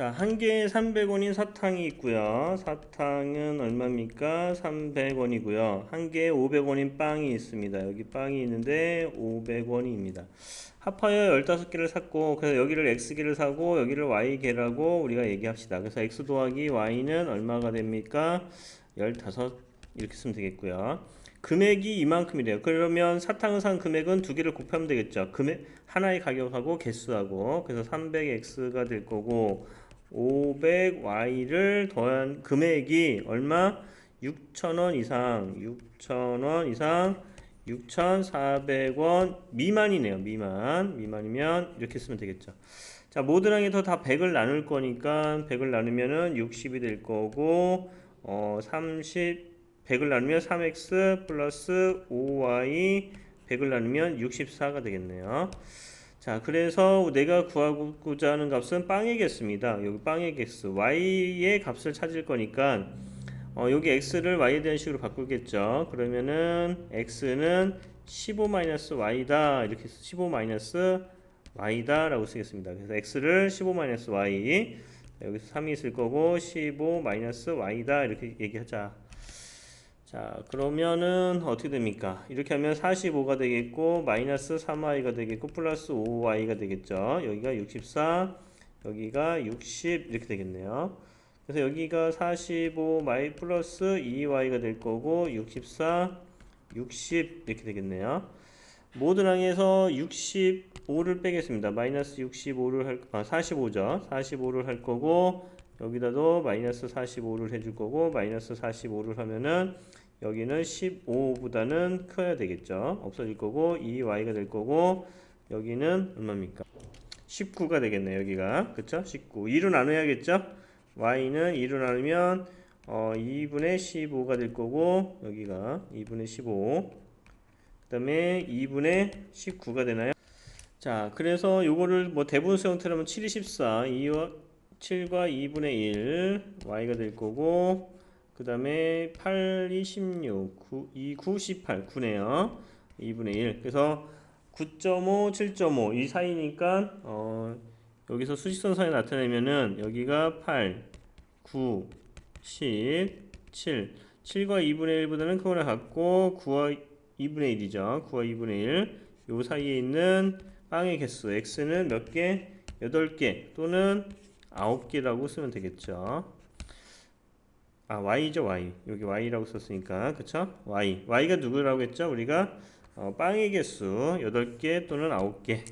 자, 한 개에 300원인 사탕이 있고요. 사탕은 얼마입니까? 300원이고요. 한 개에 500원인 빵이 있습니다. 여기 빵이 있는데 500원입니다. 합하여 15개를 샀고 그래서 여기를 x개를 사고 여기를 y개라고 우리가 얘기합시다. 그래서 x 더하기 y는 얼마가 됩니까? 15 이렇게 쓰면 되겠고요. 금액이 이만큼이래요. 그러면 사탕을 산 금액은 두 개를 곱하면 되겠죠. 금액 하나의 가격하고 개수하고 그래서 300x가 될 거고 500y를 더한 금액이 얼마? 6,000원 이상, 6,000원 이상, 6,400원 미만이네요. 미만. 미만이면 이렇게 쓰면 되겠죠. 자, 모든 항에서 다 100을 나눌 거니까 100을 나누면은 60이 될 거고 어, 30 100을 나누면 3x 플러스 5y 100을 나누면 64가 되겠네요. 자, 그래서 내가 구하고자 하는 값은 개수입니다. 여기 빵의 개수, y의 값을 찾을 거니까 어, 여기 x를 y에 대한 식으로 바꾸겠죠. 그러면은 x는 15-y다 이렇게 해서 15-y다 라고 쓰겠습니다. 그래서 x를 15-y 여기서 3이 있을 거고 15-y다 이렇게 얘기하자. 자 그러면은 어떻게 됩니까? 이렇게 하면 45가 되겠고 마이너스 3y가 되겠고 플러스 5y가 되겠죠. 여기가 64 여기가 60 이렇게 되겠네요. 그래서 여기가 45 마이 플러스 2y가 될 거고 64 60 이렇게 되겠네요. 모든 항에서 65를 빼겠습니다. 마이너스 65를 할, 아, 45죠. 45를 할 거고, 여기다도 마이너스 45를 해줄 거고, 마이너스 45를 하면은, 여기는 15보다는 커야 되겠죠. 없어질 거고, 2y가 될 거고, 여기는 얼마입니까? 19가 되겠네요, 여기가. 그쵸? 19. 2로 나눠야겠죠? y는 2로 나누면, 어, 2분의 15가 될 거고, 여기가 2분의 15. 그 다음에 2분의 19가 되나요? 자, 그래서 요거를 뭐 대분수 형태로 하면 7이 14, 2와 7과 2분의 1, y가 될 거고, 그 다음에 8이 16, 9, 2, 9, 18, 9네요. 2분의 1. 그래서 9.5, 7.5, 이 사이니까, 어, 여기서 수직선상에 나타내면은, 여기가 8, 9, 10, 7. 7과 2분의 1보다는 크거나 같고, 9와 2분의 1이죠. 9와 2분의 1. 요 사이에 있는 빵의 개수 x는 몇 개? 8개 또는 9개라고 쓰면 되겠죠. 아, y죠, y. 여기 y라고 썼으니까. 그쵸? y. y가 누구라고 했죠? 우리가 어, 빵의 개수 8개 또는 9개